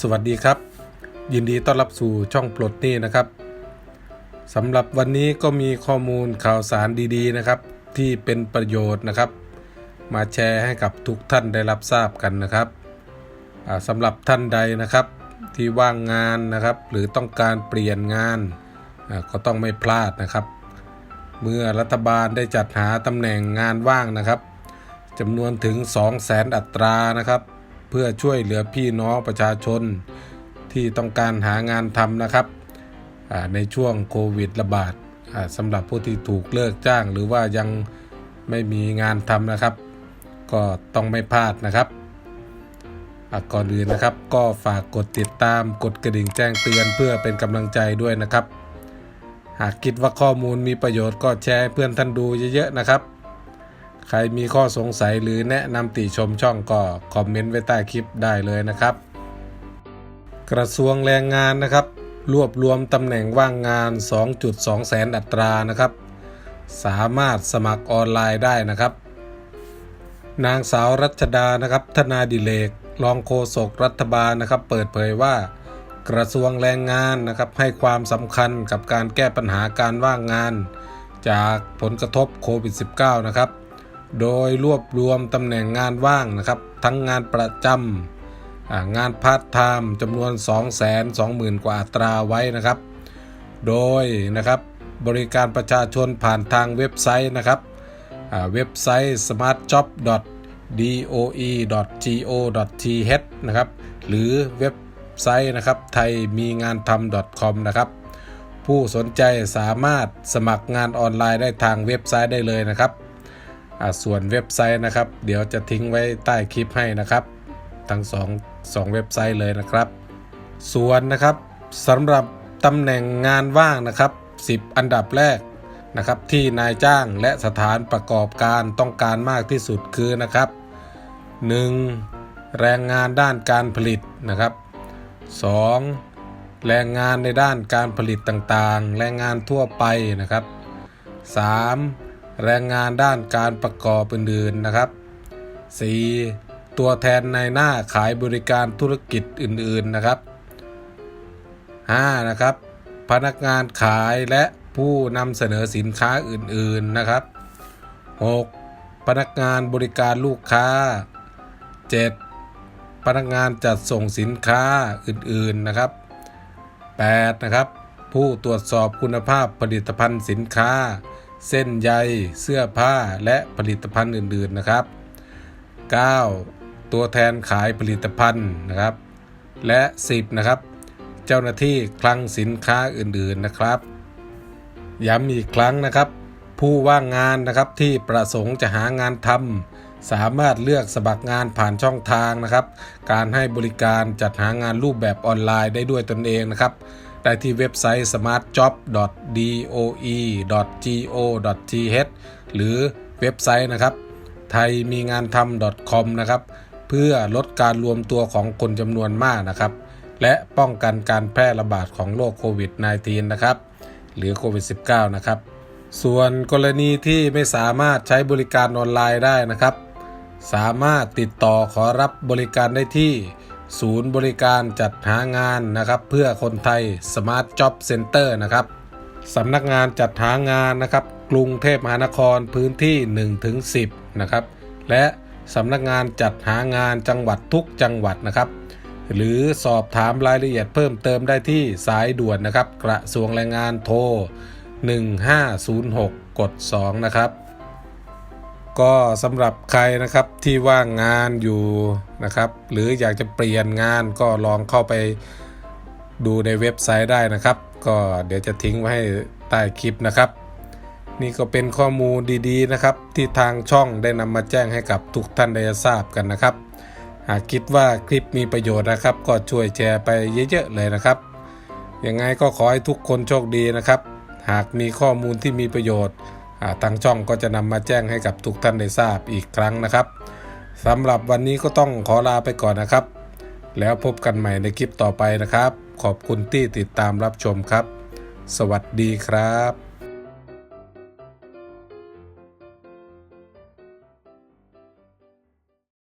สวัสดีครับ ยินดีต้อนรับสู่ช่องปลดหนี้นะครับสำหรับวันนี้ก็มีข้อมูลข่าวสารดีๆนะครับ ที่เป็นประโยชน์นะครับ มาแชร์ให้กับทุกท่านได้รับทราบกันนะครับสำหรับท่านใดนะครับที่ว่างงานนะครับ หรือต้องการเปลี่ยนงานก็ต้องไม่พลาดนะครับ เมื่อรัฐบาลได้จัดหาตำแหน่งงานว่างนะครับจำนวนถึง 2 0 0แสนอัตรานะครับ เพื่อช่วยเหลือพี่น้องประชาชนที่ต้องการหางานทำนะครับในช่วงโควิดระบาดสำหรับผู้ที่ถูกเลิกจ้าง หรือว่ายังไม่มีงานทำนะครับ ก็ต้องไม่พลาดนะครับก่อนอื่นนะครับ ก็ฝากกดติดตามกดกระดิ่งแจ้งเตือนเพื่อเป็นกำลังใจด้วยนะครับ หากคิดว่าข้อมูลมีประโยชน์ก็แชร์ให้เพื่อนท่านดูเยอะๆนะครับ ใครมีข้อสงสัยหรือแนะนำติชมช่องก็คอมเมนต์ไว้ใต้คลิปได้เลยนะครับ กระทรวงแรงงานนะครับ รวบรวมตำแหน่งว่างงาน 2.2 แสนอัตรานะครับ สามารถสมัครออนไลน์ได้นะครับ นางสาวรัชดานะครับธนาดิเลกรองโฆษกรัฐบาลนะครับ เปิดเผยว่ากระทรวงแรงงานนะครับให้ความสำคัญกับการแก้ปัญหาการว่างงาน จากผลกระทบโควิด -19 นะครับ โดยรวบรวมตำแหน่งงานว่างนะครับ ทั้งงานประจำงานพาร์ทไทม์จำนวน 2 2 0 0 0 0 กว่าอัตราไว้นะครับ โดยนะครับบริการประชาชนผ่านทางเว็บไซต์นะครับเว็บไซต์ smartjob.doe.go.th นะครับหรือเว็บไซต์นะครับไทยมีงานทำ .com นะครับผู้สนใจสามารถสมัครงานออนไลน์ได้ทางเว็บไซต์ได้เลยนะครับ ส่วนเว็บไซต์นะครับ เดี๋ยวจะทิ้งไว้ใต้คลิปให้นะครับ ทั้งสองสองเว็บไซต์เลยนะครับ ส่วนนะครับสำหรับตำแหน่งงานว่างนะครับ 10 อันดับแรกนะครับที่นายจ้างและสถานประกอบการต้องการมากที่สุดคือนะครับ 1. แรงงานด้านการผลิตนะครับ 2. แรงงานในด้านการผลิตต่างๆ แรงงานทั่วไปนะครับ 3. แรงงานด้านการประกอบอื่นๆนะครับ 4. ตัวแทนในหน้าขายบริการธุรกิจอื่นๆนะครับ 5. นะครับ พนักงานขายและผู้นำเสนอสินค้าอื่นๆนะครับ 6. พนักงานบริการลูกค้า 7. พนักงานจัดส่งสินค้าอื่นๆนะครับ 8. นะครับ ผู้ตรวจสอบคุณภาพผลิตภัณฑ์สินค้า เส้นใย เสื้อผ้าและผลิตภัณฑ์อื่นๆนะครับ 9. ตัวแทนขายผลิตภัณฑ์นะครับ และ 10 นะครับ เจ้าหน้าที่คลังสินค้าอื่นๆนะครับ ย้ำอีกครั้งนะครับ ผู้ว่างงานนะครับที่ประสงค์จะหางานทำสามารถเลือกสมัครงานผ่านช่องทางนะครับ การให้บริการจัดหางานรูปแบบออนไลน์ได้ด้วยตนเองนะครับ ได้ที่เว็บไซต์ smartjob.doe.go.th หรือเว็บไซต์นะครับไทยมีงานทำ .com นะครับเพื่อลดการรวมตัวของคนจำนวนมากนะครับ และป้องกันการแพร่ระบาดของโรคโควิด -19 นะครับ หรือโควิด -19 นะครับ ส่วนกรณีที่ไม่สามารถใช้บริการออนไลน์ได้นะครับ สามารถติดต่อขอรับบริการได้ที่ ศูนย์บริการจัดหางานนะครับ เพื่อคนไทย Smart Job Center นะครับสำนักงานจัดหางานนะครับ กรุงเทพมหานครพื้นที่ 1-10 นะครับ และสำนักงานจัดหางานจังหวัดทุกจังหวัดนะครับ หรือสอบถามรายละเอียดเพิ่มเติมได้ที่สายด่วนนะครับ กระทรวงแรงงานโทร 1506 กด 2 นะครับ ก็สำหรับใครนะครับที่ว่างงานอยู่นะครับ หรืออยากจะเปลี่ยนงานก็ลองเข้าไปดูในเว็บไซต์ได้นะครับ ก็เดี๋ยวจะทิ้งไว้ให้ใต้คลิปนะครับ นี่ก็เป็นข้อมูลดีๆนะครับ ที่ทางช่องได้นำมาแจ้งให้กับทุกท่านได้ทราบกันนะครับ หากคิดว่าคลิปมีประโยชน์นะครับ ก็ช่วยแชร์ไปเยอะๆเลยนะครับยังไงก็ขอให้ทุกคนโชคดีนะครับ หากมีข้อมูลที่มีประโยชน์ ทางช่องก็จะนำมาแจ้งให้กับทุกท่านได้ทราบอีกครั้งนะครับสำหรับวันนี้ก็ต้องขอลาไปก่อนนะครับ แล้วพบกันใหม่ในคลิปต่อไปนะครับ ขอบคุณที่ติดตามรับชมครับ สวัสดีครับ